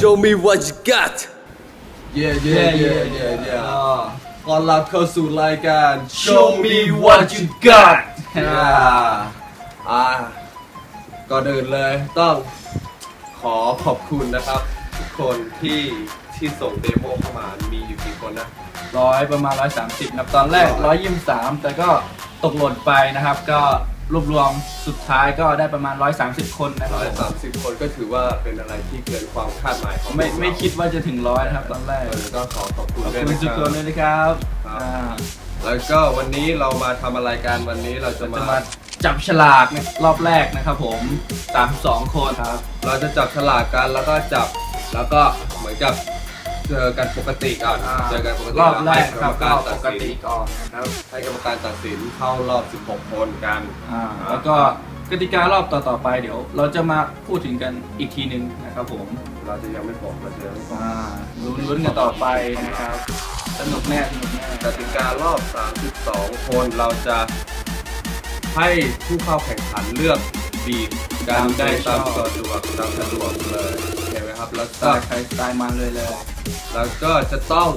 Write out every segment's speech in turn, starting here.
Show me what you got เย่เย่เย่เย่เย่ก่อนรับเข้าสู่รายการ Show me what you got อ่าอ่าก่อนอื่นเลยต้องขอขอบคุณนะครับ ทุกคนที่ที่ส่งเดโมเข้ามามีอยู่กี่คนนะ ร้อยประมาณ130นะครับตอนแรก123แต่ก็ตกหล่นไปนะครับก็ รวบรวมสุดท้ายก็ได้ประมาณ 130 คนนะครับร้อยสามสิบคนก็ถือว่าเป็นอะไรที่เกินความคาดหมายของไม่พวกเราไม่คิดว่าจะถึงร้อยนะครับตอนแรกเออก็ขอขอบคุณขอบด้วยคุณนะทุกคครับนเลยนะครับครับ อ่าแล้วก็วันนี้เรามาทำอะไรกันวันนี้เราจะจะมามาจับฉลากเนี่ยรอบแรกนะครับผม32คนครับ เราจะจับฉลากกันแล้วก็จับแล้วก็เหมือนกับ เจอกันปกติก่อนอ่าเจอกันปกติรอบแรกล้วครับให้กรรมการรอบตัดปกสิตินก่อนนะครับให้กรรมการตัดสินเข้ารอบ 16 คนกันอ่าแล้วก็กติการอบต่อๆไปเดี๋ยว เราจะมาพูดถึงกันอีกทีหนึ่งนะครับผม เราจะยังไม่บอกเราจะยังไม่บอกอ่าลุ้นๆกันต่อไปนะครับ สนุกแน่สนุกแน่กติการอบ 32 คนเราจะให้ผู้เข้าแข่งขันเลือกบีดการได้ตามสะดวกตามสะดวกเลยเห็นไหมครับแล้วสไตก็ล์ใครสไตล์มันเลยเลย แล้วก็จะต้อง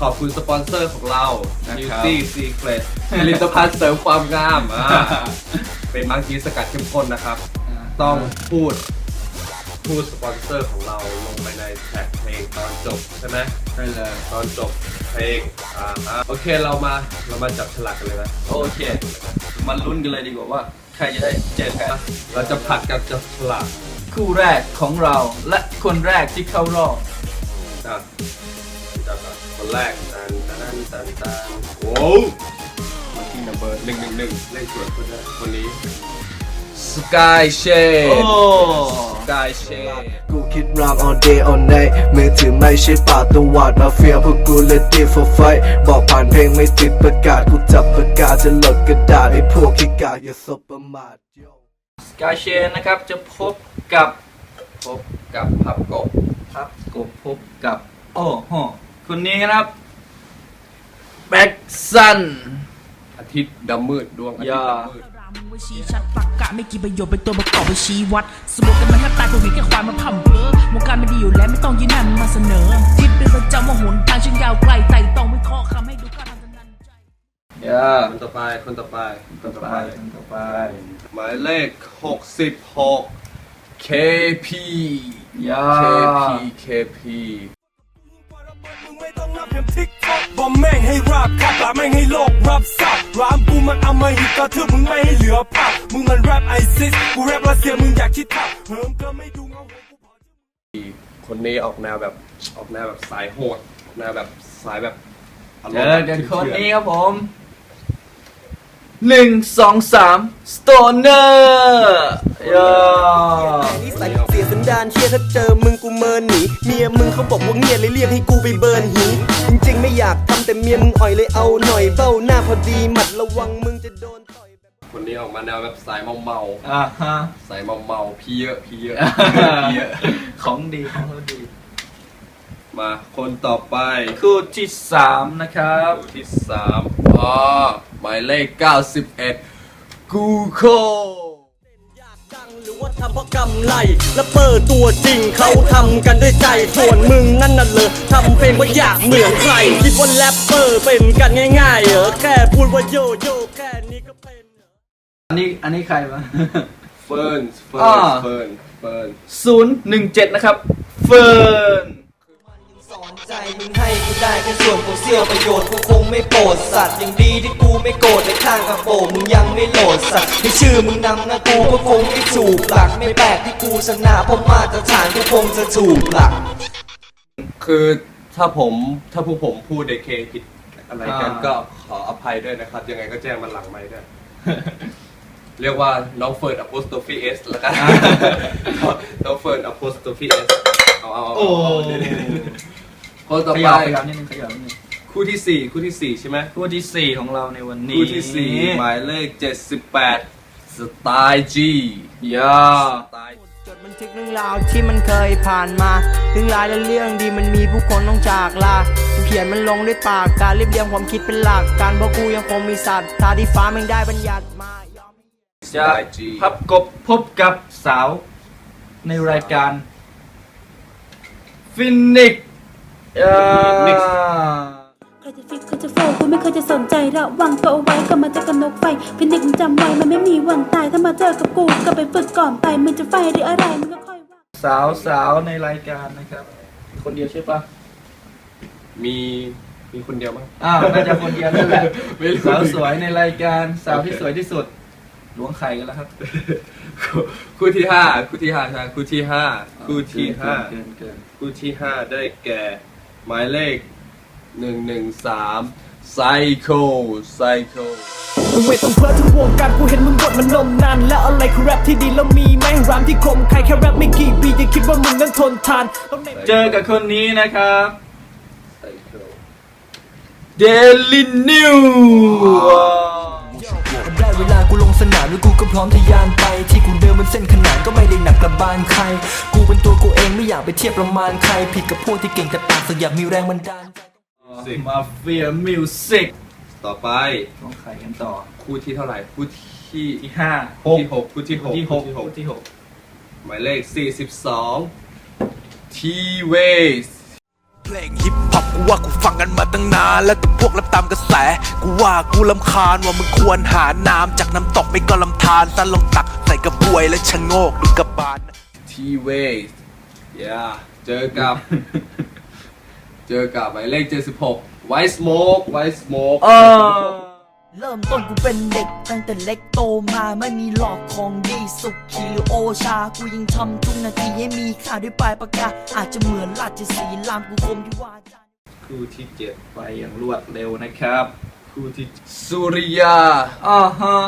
ขอบคุณสปอนเซอร์ของเรา นะครับ Beauty Secret ผลิตภัณฑ์เสริมความงามอ่าเป็นมังคีสกัดเข้มข้นนะครับ ต้องพูดพูดสปอนเซอร์ของเราลงไปในแท็กเพลงตอนจบใช่ไหมใช่เลยตอนจบเพลงอ่าอ่าโอเคเรามาเรามาจับฉลากกันเลยนะโอเค มันลุ้นกันเลยดีกว่าว่า ใครจะได้เจอกันเราจะผัดกันจับฉลาก คู่แรกของเราและคนแรกที่เข้ารอบ นะจับก่อนคนแรกตันตันตันตันโว้วมาที่นัมเบอร์หนึ่งหนึ่งหนึ่งเลขสวยคนแรกคนนี้สกายเชโอ้สกายเชกูคิดราม all day all night มือถือไม่ใช่ป่าตวาดมาเฟียพวกกู ready for fight บอกผ่านเพลงไม่ติดประกาศกูจับประกาศจะหลดกระดาษไอ้พวกขี้กากอย่าสบประมาทสกายเชนนะครับจะพบกับพบกับพับกบ ครับกบพบกับ โอ้โหคนนี้นะครับแบ็กซัน อาทิตย์ดำมืดดวงอาทิตย์อย่าดำมืดรามมึงไว้ชี้ชัดตักกะไม่กี่ประโยชน์เป็นตัวประกอบไปชี้วัด สมมติกันมาแค่ตายก็หวีแค่ควายมาพ่ำเพ้อวงการไม่ดีอยู่แล้วไม่ต้องยืนหน้ามึงมาเสนอคิดเป็นประจำว่าหนทางช่างยาวไกลไต่ต้องวิเคราะห์คำให้ดูกล้าทางสนันใจอย่าคนต่อไป คนต่อไป ต่อไปต่อไป หมายเลข 66 KP อ ย่า KP KP มึงไม่ต้องนับเพียงทิกท็อกบอมแม่งให้ราบขับลาแม่งให้โลกรับทราบรามกูมันเอามาหิตกระทืบมึงไม่ให้เหลือภาพมึงมันแรปไอซิสกูแรปรัสเซียมึงอยากคิดภาพเฮิมก็ไม่ดูเงาหัวกูพอ คนนี้ออกแนวแบบออกแนวแบบสายโหดออกแนวแบบสายแบบารเจมณ์อแบบกันคนเถื่อนี้ครับผมหนึ่งสองสามสโตเนอร์านเชี่ยถ้าเจอมึงกูเมินหนีเมียมึงเขาบอกว่าเงียเลยเรียกให้กูไปเบิร์นหีจริงๆไม่อยากทำแต่เมียมึงอ่อยเลยเอาหน่อยเบ้าหน้าพอดีหมัดระวังมึงจะโดนต่อยแบบคนนี้ออกมาแนวแบบสายเมาเมาอ่าฮะๆสายเมาเมาๆพี่เยอะพี่เยอะพี่เยอะของดีของเขาดี มาคนต่อไปคู่ที่สามนะครับคู่ที่สามอ๋อหมายเลข91กูโค ว่าทำเพราะกำไรและเปิดตัวจริงเขาทำกันด้วยใจ ส่วนมึงนั่นน่ะเลยทำเพลงว่าอยากเหมือนใคร คิดว่าแรปเปอร์เป็นกันง่ายๆเหรอแค่พูดว่าโยโย่แค่นี้ก็เป็นเหรออันนี้อันนี้ใครวะ เฟิร์น เฟิอ่าร์น เฟิร์น เฟิร์น ศูนย์หนึ่งเจ็ดนะครับ เฟิร์นส อนใจมึงให้กูได้แค่ส่วนของเสี้ยวประโยชน์กูคงไม่โปรดสัตว์อย่างดีที่กูไม่โกรธในข้างกระโปรงมึงยังไม่โหลดสัตว์ให้ชื่อมึงนำนะกูก็คงไม่ถูกหลักไม่แปลกที่กูชนะเพราะมาตรฐานกูคงจะถูกหลัก คือถ้าผมถ้าผู้ผมพูดเดเคผิดอะไรกันก็ขออภัยด้วยนะครับ ยังไงก็แจ้งมันหลังไม่ด้วย เรียกว่าน้องเฟิร์น apostrophe s แล้วกันน้องเฟิร์น apostrophe s เอาเอาเอาโอ้เอา คนต่อขไปยับขยับนิดนึงขยับนิดนึงคู่ที่สี่คู่ที่สี่ใช่ไหมคู่ที่สี่ของเราในวันนี้คู่ที่สี่หมายเลขเจ็ดสิบแปดสไตล์จีย่าสไตล์จดบันทึกเรื่องราวที่มันเคยผ่านมาเรื่องราวและเรื่องดีมันมีผู้คนต้องจากลากูเขียนมันลงด้วยปากการเรียบเรียงความคิดเป็นหลักการเพราะกูยังคงมีสัตว์ทาที่ฟ้าแม่งได้บัญญัติมายอมสจะไตล์จีพับกบพบกับสาว ในรายการฟินิกเอ่อ ใครจะฟิกใครจะโฟกูไม่เคยจะสนใจระวังตัวเอาไว้ก็มาเจอกับนกไฟฟินิกมึงจำไว้มันไม่มีวันตายถ้ามาเจอกับกูก็ไปฝึกก่อนไปมึงจะไฟหรืออะไรมึงก็ค่อยว่าสาวสาวในรายการนะครับ คนเดียวใช่ปะมีมีคนเดียวมั้งอ้าวน่าจะคนเดียวนั่นแหละไม่รู้สาวสวยในรายการสาวที่โอเคสวยที่สุดล้วงไข่กันแล้วครับ คู่ที่ห้าคู่ที่ห้าใช่คู่ที่ห้าคู่ที่ห้าเกินเกินคู่ที่ห้าได้แก่ หมายเลขหนึ่งหนึ่งสามไซโคไซโคมึงไม่ต้องเพ้อถึงวงการกูเห็นมึงบทมันนมนาน แล้วอะไรคือแรปที่ดีแล้วมีไหมรามที่คม ใครแค่แรปไม่กี่ปียังคิดว่ามึงนั้นทนทานต้องในเจอกับคนนี้นะครับไซโคเดลินิวได้เวลากูลงสนามแล้วกูก็พร้อมทะยานไป ที่กูเดินบนเส้นขนานก็ไม่ได้หนักก ระบาลใคร กูเป็นตัวกูเองไม่อยากไปเทียบประมาณใคร ผิดกับพวกที่เก่งแต่ปากสักอยากมีแรงบันดาลใจมาเฟียมิวสิกต่อไปล้วงไข่กันต่อ คู่ที่เท่าไหร่ คู่ที่ที่ห้าคู่ที่หกคู่ที่หกที่หกคู่ที่หกที่หกหมายเลขสี่สิบสองทีเวสเพลงฮิปฮอป กูว่ากูฟังกันมาตั้งนาน แล้วแต่พวกรับตามกระแส กูว่ากูลำคาญว่ามึงควรหาน้ำจากน้ำตกไม่ก็ลำธารซะลงตักใส่กระบวยและชะโงกดูกระบาลทีเวสย่าเจอกับ เจอกับหมายเลขเจ็ดสิบหกไวสโมกไวสโมก เริ่มต้นกูเป็นเด็กตั้งแต่เล็กโตมาไม่มีหลอกของดีสุขีหรือโอชา กูยังทำทุกนาทีให้มีค่าด้วยปลายปากกาอาจจะเหมือนราชสีห์ลามกูคมที่ว่าจา คู่ที่เจ็ดไปอย่างรวดเร็วนะครับ คู่ที่สุริยาอ่าฮะ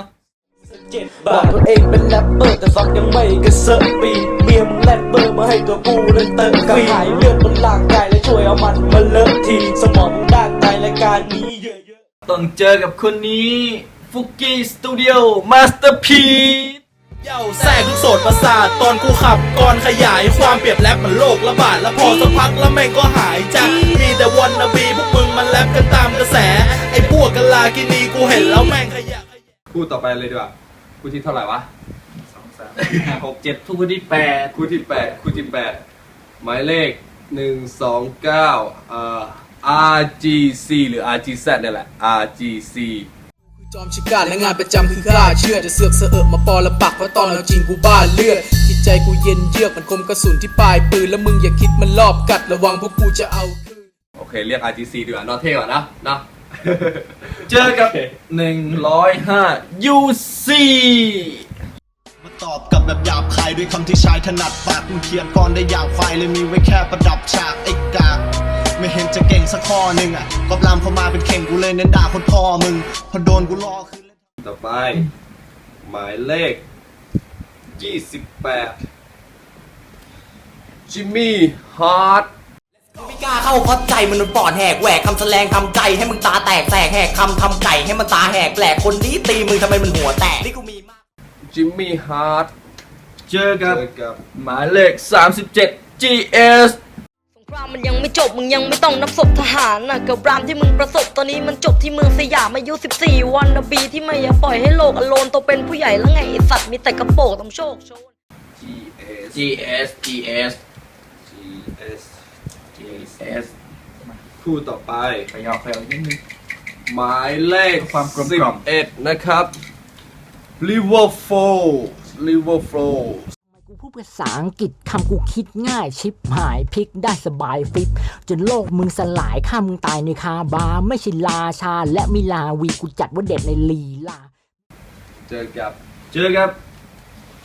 บอกตัวเองเป็นแรปเปอร์แต่ฟังยังไม่กระเซาะปีเมียมึงแรปเปอร์มาให้ตัวกูนั้นเติมกระหายเลือดบนร่างกายและช่วยเอามันมาเลอะทีสมองมึงด้านในรายการนี้เยอะๆต้องเจอกับคนนี้ฟุกกี้สตูดิโอมาสเตอร์พี เย้าแทรกทุกโสดประสาทตอนกูขับก่อนขยายความเปรียบแรปมันโลกระบาดแล้วพอสักพักแล้วแม่งก็หายจากมีแต่วันนบีพวกมึงมันแรปกันตามกระแส ไอ้พวกกะลากินีกูเห็นแล้วแม่งขยะคู่ต่อไปเลยดีกว่าคู่ที่เท่าไหร่วะสองสามสี่ห้าหกเจ็ดทุกคนที่แปดคู่ที่แปดคู่ที่แปดหมายเลขหนึ่งสองเก้าเอ่อ RGC หรือ RGZ นี่แหละ RGC จอมชิการและงานประจำคือข้าเชื่อจะเสือกเสอะมาปอละปักเพราะตอนเอาจริงกูบ้าเลือดจิตใจกูเย็นเยือกมันคมกระสุนที่ปลายปืนแล้วมึงอย่าคิดมันรอบกัดระวังพวกกูจะเอาคืนโอเคเรียก RGC ดีกว่านอเท่กว่านะนะเจอกับหนึ่งร้อยห้า UC มาตอบกับแบบหยาบคายด้วยคำที่ชายถนัดปากมึงเขียนก่อนได้อย่างควายเลยมีไว้แค่ประดับฉ จะเก่งสักข้อหนึ่งอะก็ลามเข้ามาเป็นเข่งกูเลยเน้นด่าคนพ่อมึง พอโดนกูล่อคืนต่อไป หมายเลข 28 จิมมี่ฮาร์ดไม่กล้าเข้าเพราะใจมันปอดแหกแหวกคำแสลงทำใจให้มึงตาแตกแตกแหกคำทำไก่ให้มันตาแหกแหลกคนนี้ตีมึงทำไมมันหัวแตกนี่กูมีมากจิมมี่ฮาร์ดเจอเจกับอกับหมายเลข 37 GS ส งครามมันยังไม่จบมึงยังไม่ต้องนับศพทหารนะกับรามที่มึงประสบตอนนี้มันจบที่เมืองสยามอายุ 14 วันนะบีที่ไม่อยากปล่อยให้โลกอโลนโตเป็นผู้ใหญ่แล้วไงไอสัตว์มีแต่กระโปรงต้องโชคโชน GS GS GS GS GS คู่ต่อไปขยับขยับนิดนึงหมายเลขความกลมกล่อม11นะครับ Liver Flow Liver Flow กูพูดภาษาอังกฤษคำกูคิดง่ายชิปหายพลิกได้สบายฟลิปจนโลกมึงสลายข้ามึงตายในคาบาร์ไม่ใช่ลาชา และมีลาวีกูจัดว่าเด็ดในลีลา เจอกับ เจอกับ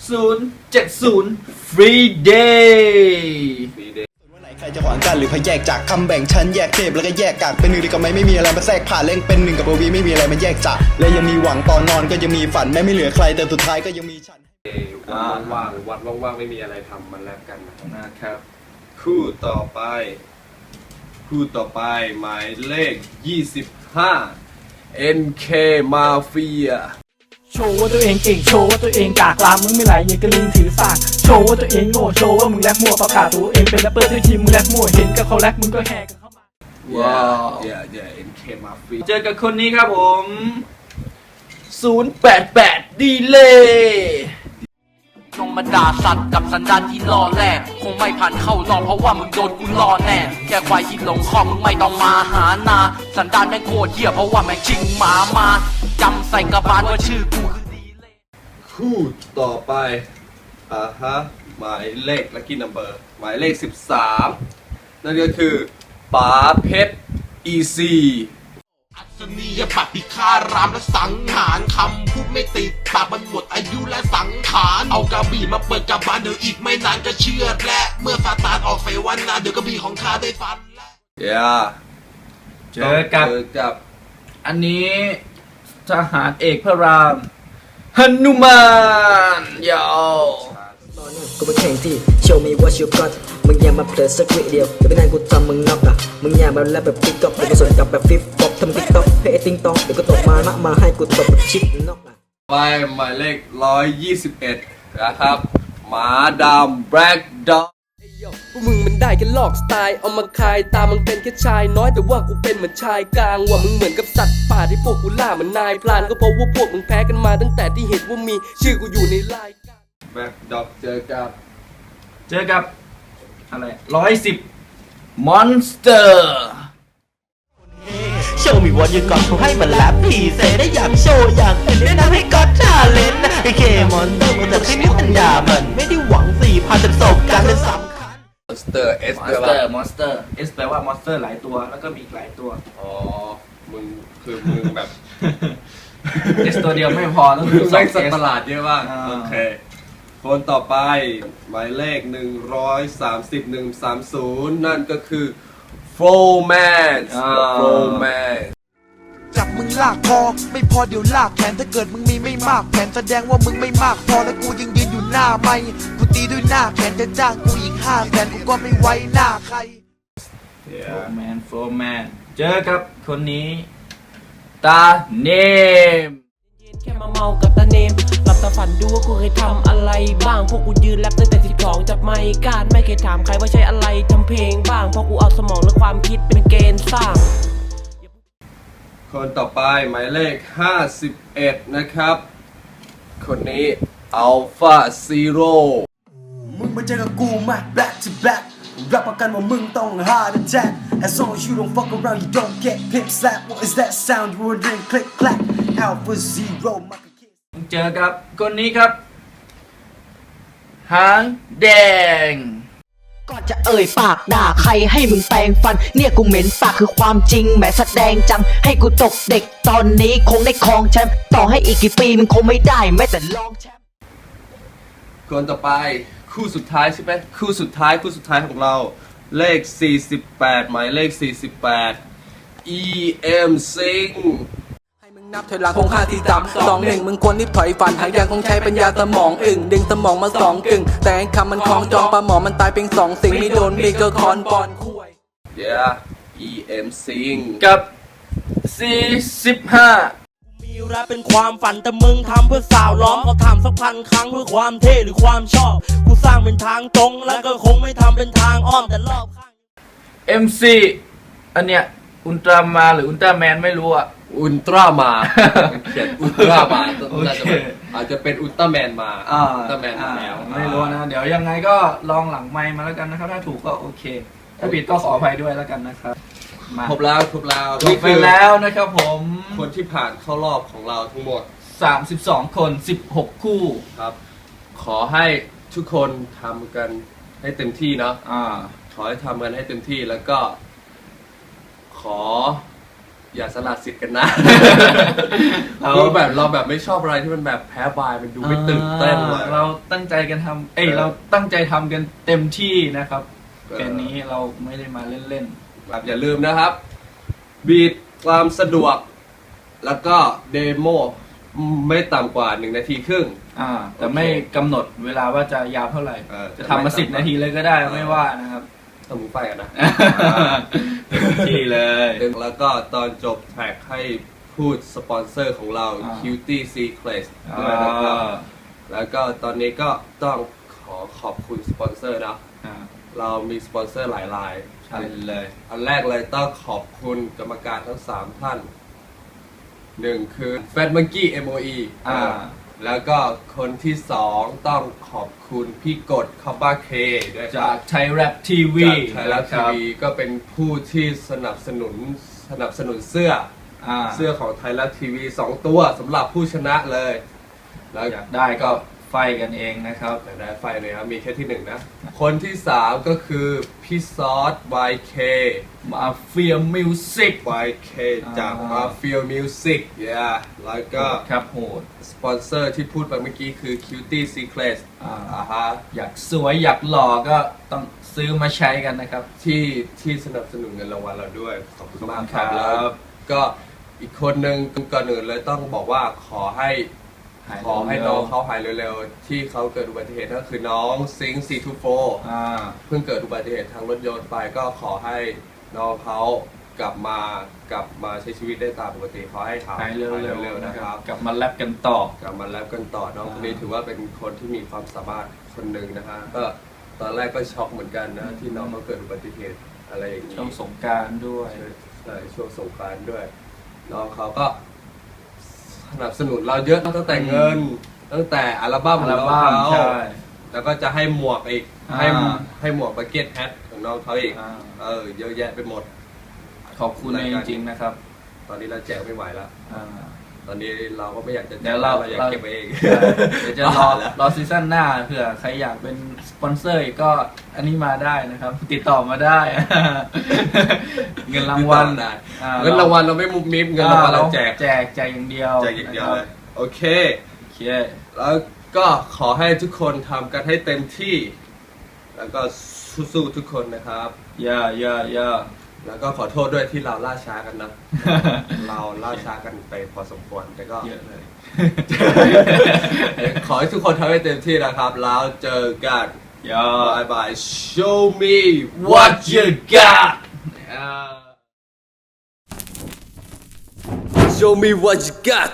070 Free Day ฟีเดวันไหนใครจะขวางกันหรือพยแยกจากคำแบ่งชั้นแยกเทพแล้วก็แยกกากเป็นหนึ่งเดียวกับไม่ไม่มีอะไรมาแทรกผ่านเล่งเป็นหนึ่งกับโบวีไม่มีอะไรมาแยกจากและยังมีหวังตอนนอนก็ยังมีฝันแม้ไม่เหลือใครแต่สุดท้ายก็ยังมีฉัน วันว่างๆวัดว่างๆไม่มีอะไรทำมันแลกกันนะนะครับ คู่ต่อไป คู่ต่อไปหมายเลข 25 NK Mafia โชว์ว่าตัวเองเก่งโชว์ว่าตัวเองกากลามมึงไม่ไหลยังกระลิงถือสากโชว์ว่าตัวเองโง่โชว์ว่ามึงแรปมั่วประกาศตัวเองเป็นแรปเปอร์ที่ทีมมึงแรปมั่วเห็นกับเขาแรปมึงก็แหกกันเข้ามาว้าว yeah yeah NK Mafia เจอกับคนนี้ครับผม 088 Delay ล งมาด่าสัตว์กับสันดานที่ล่อแร่คงไม่ผ่านเข้ารอบเพราะว่ามึงโดนกูล่อแน่แค่ควายที่หลงคอมึงไม่ต้องมาหานา สันดานแม่งโคตรเหี้ยเพราะว่าแม่งชิงหมามาจำใส่กระบาลว่าชื่อกูคือดีเลยคู่ต่อไปอ่าฮะหมายเลข lucky number หมายเลข 13 นั่นก็คือป๋าเพชร EC สนียบัตรพิฆารามและสังหารคำ พูดไม่ติดปากมันหมดอายุและสังขาร เอากระบี่มาเปิดกระบาลเดี๋ยวอีกไม่นานก็เชื่อและเมื่อซาตานออกเสวนาเดี๋ยวกระบี่ของข้าได้ฟันและ yeah เจอกับ เจอกับ อันนี้ทหารเอกพระรามฮนุมานยาวกูไปแข่งที่ show me what you got มึงอย่ามาเผลอสักวิเดียวเดี๋ยวไม่นานกูทำมึงน็อกอะมึงอย่ามาแลบแบบติ๊กต็อกเดี๋ยวกูสวนกลับแบบฟิฟฟอบ ทำติ๊กต็อกเฮ้ยติ๊งตองเดี๋ยวก็ตกมานะมาให้กูตบแบบชิดน็อกอะไปหมายเลข121นะครับหมาดำ black dog พวกมึงมันได้แค่ลอกสไตล์เอามาคายตามมึงเป็นแค่ชายน้อยแต่ว่ากูเป็นเหมือนชายกลางว่ามึงเหมือนกับสัตว์ป่าที่พวกกูล่าเหมือนนายพลานก็เพราะว่าพวกมึงแพ้กันมาตั้งแต่ที่เห็นว่ามีชื่อกูอยู่ในรายการ black dog เจอกับ เจอกับอะไรร้อยสิบมอนสเตอร์ โชว์มีวันยังก่อนกูให้มันแลบพี่เซได้อยากโชว์อยากเห็นแนะนำให้ก็ท่าเล่นไอเคมอนเตอร์มันแต่ที่นี่ปัญญามันไม่ได้หวังสี่พันแต่ประสบการณ์เป็นสำคัญ monster S มอนแปลสเตว่าอร์มอนสเตอร์ S แปลว่ามอนสเตอร์หลายตัว แล้วก็มีอีกหลายตัว อ๋อ มึงคือมึงแบบ S ตัวเดียวไม่พอต้องมึมีงสอแม่งงสัตว์ S ประหลาดเยอะมากอ่า โอเค คนต่อไปหมายเลข 130 130 นั่นก็คือ f o m a n อ่า f o m a n จับมึงลากคอไม่พอเดี๋ยวลากแขนถ้าเกิดมึงมีไม่มากแผนแสดงว่ามึงไม่มากพอและกูยังยืนอยู่หน้าไม่กูตีด้วยหน้าแขนจะจ้างกูอีกห้าแสนกูก็ไม่ไว้หน้าใคร โฟร์แมนโฟร์แมนเจอกับคนนี้ ตาเนม แค่มาเมากับตาเนม หลับตาฝันดูว่ากูเคยทำอะไรบ้าง พวกกูยืนแรปตั้งแต่สิบสองจับไมค์การไม่เคยถามใครว่าใช้อะไรทำเพลงบ้าง เพราะกูเอาสมองและความคิดเป็นเกณฑ์สร้าง คนต่อไปหมายเลข 51 นะครับ คนนี้ Alpha Zero มึงมาเจอกับกูมา back to back รับประกันว่ามึงต้อง hard attack As long as you don't fuck around you don't get pimp slap What is that sound you wondering click clack Alpha Zero มากับ kids เจอกับคนนี้ครับ หางแดง ก่อนจะเอ่ยปากด่าใครให้มึงแปลงฟัน เนี่ยกูเหม็นปากคือความจริงแหมแสดงจัง ให้กูตกเด็กตอนนี้คงได้ครองแชมป์ต่อให้อีกกี่ปีมึงคงไม่ได้แม้แต่ลองแชมป์คนต่อไปคู่สุดท้ายใช่ไหมคู่สุดท้ายคู่สุดท้ายของเรา เลข 48 หมายเลข 48 EM Sing ให้มึง นับถอยหลังคงห้าที่ต่ำสองหนึ่งมึงควรรีบถอยฝันหากยังคงใช้ปัญญาสมองอึ่งดึงสมองมาสองกึ่ง แต่ไอ้คำมันคล้องจองปลาหมอมันตายเป็นสองสิ่งไม่โดนมีก็คอนปอนคุย yeah EM Sing กับ45มีแรปเป็นความฝันแต่มึงทำเพื่อสาวล้อมเขาทำสักพันครั้งเพื่อความเท่หรือความชอบกูสร้างเป็นทางตรงแล้วก็คงไม่ทำเป็นทางอ้อมแต่รอบข้าง MC อันเนี้ยอุลตร้ามาหรืออุลตร้าแมนไม่รู้อะ อุลตร้ามาเขียนอุลตร้ามาโอเคน่าจะเป็นอาจจะเป็นอุลตร้าแมนมาอ่าอุลตร้าแมนมาแล้วไม่รู้นะ เดี๋ยวยังไงก็ลองหลังไมค์มาแล้วกันนะครับ ถ้าถูกก็โอเค ถ้าผิดก็ขออภัยด้วยแล้วกันนะครับ มาครบแล้วครบแล้วจบไปแล้วนะครับผม คนที่ผ่านเข้ารอบของเราทั้งหมด32 คน 16 คู่ ครับ ขอให้ทุกคนทำกันให้เต็มที่เนาะ อ่า ขอให้ทำกันให้เต็มที่แล้วก็ ขอ อย่าสละสิทธิ์กันนะ เราคือแบบเราแบบไม่ชอบอะไรที่มันแบบแพ้บายมันดูไม่ตื่นเต้นเลยเราตั้งใจกันทำเอ้ยเออเราตั้งใจทำกันเต็มที่นะครับเออเกมนี้เราไม่ได้มาเล่นแบบอย่าลืมนะครับ บีดความสะดวก แล้วก็เดโมไม่ต่ำกว่า1นาทีครึ่ง ๆอ่า แต่ไม่กำหนดเวลาว่าจะยาวเท่าไหร่ เออจะทำมาสิบนาทีเลยก็ได้ไม่ว่านะครับ ต้องมึงไปกันนะ เต็มที่เลย แล้วก็ตอนจบแท็กให้พูดสปอนเซอร์ของเรา อ่า Cutie Secrets อ่ด้วยนะครับาแล้วก็ตอนนี้ก็ต้องขอขอบคุณสปอนเซอร์นะ อ่าเรามีสปอนเซอร์หลายรายใช่เลย อันแรกเลยต้องขอบคุณกรรมการทั้ง 3 ท่านหนึ่งคือ Fat Monkey MOE อ่า แล้วก็คนที่สองต้องขอบคุณพี่กดคอบ้าเคด้วยคจารับกไทยแรปทีวีจากไทยรัฐทีวีก็เป็นผู้ที่สนับสนุนสนับสนุนเสื้ออ่าเสื้อของไทยรัฐทีวีสองตัวสำหรับผู้ชนะเลย แล้วอยากได้ก็ ไฟกันเองนะครับอยากได้ไฟเลยครับ มีแค่ที่หนึ่งนะ คนที่สามก็คือ พี่ซอส YK มาเฟียมิวสิก YK จากอ่ามาฟิลมิวสิก yeah แล้วก็ครับโหดสปอนเซอร์ที่พูดไปเมื่อกี้คือ Cutie Secrets อ่าอ่าฮะอยากสวยอยากหล่อก็ต้องซื้อมาใช้กันนะครับ ที่ที่สนับสนุนเงินรางวัลเราด้วย ขอบคุณมากครับขอบคุณครับแล้วก็อีกคนหนึ่งก่อนอื่นเลยต้องบอกว่าขอให้ หายขอให้เร็วๆน้องเขาหายเร็วๆ ที่เขาเกิดอุบัติเหตุก็คือน้องซิงซีทูโฟอ่าเพิ่งเกิดอุบัติเหตุทางรถยนต์ไปก็ขอให้น้องเขากลับมากลับมาใช้ชีวิตได้ตามปกติขอให้หายหายเร็วเร็วๆๆนะนะคครัรับบกลับมาแลบกันต่อ กลับมาแลบกันต่อน้องคนนี้ถือว่าเป็นคนที่มีความสามารถคนหนึ่งนะฮะก็ตอนแรกก็ช็อกเหมือนกันนะ ที่น้องเขาเกิดอุบัติเหตุอะไรอย่างนี้ช่วงสงกรารด้วยใช่ใช่ช่วงสงกรานต์ด้วยน้องเขาก็ สนับสนุนเราเยอะตั้งแต่เงิน ตั้งแต่อัลบั้มอัของลน้องบั้มเขาใช่แล้วก็จะให้หมวกอีกอ่าให้ให้หมวกบักเก็ตแฮทของน้องเขาอีกอ่าเออเยอะแยะไปหมด ขอบคุณจริงๆนะครับ ตอนนี้เราแจกไม่ไหวแล้วอ่า ตอนนี้เราก็ไม่อยากจะแจกเดี๋ยวเราอยากเก็บไว้เองเดี๋ยวจะรอรอซีซั่นหน้าเผื่อใครอยากเป็นสปอนเซอร์อีกก็อันนี้มาได้นะครับ ติดต่อมาได้ เงินรางวัลได้อ่เงินรางวัลเราไม่มุกมิบเงินรางวัลเราแจกแจกแจกอย่างเดียวแจกอย่างเดียวเลยโอเคโอเคแล้วก็ขอให้ทุกคนทำกันให้เต็มที่ แล้วก็สู้ๆทุกคนนะครับย่าย่าย่า แล้วก็ขอโทษด้วยที่เราล่าช้ากันนะ เราล่าช้ากันไปพอสมควรแต่ก็เยอะเลย ขอให้ทุกคนทำให้เต็มที่นะครับ แล้วเจอกันย่าบายบาย show me what you got อ่า Show me what you got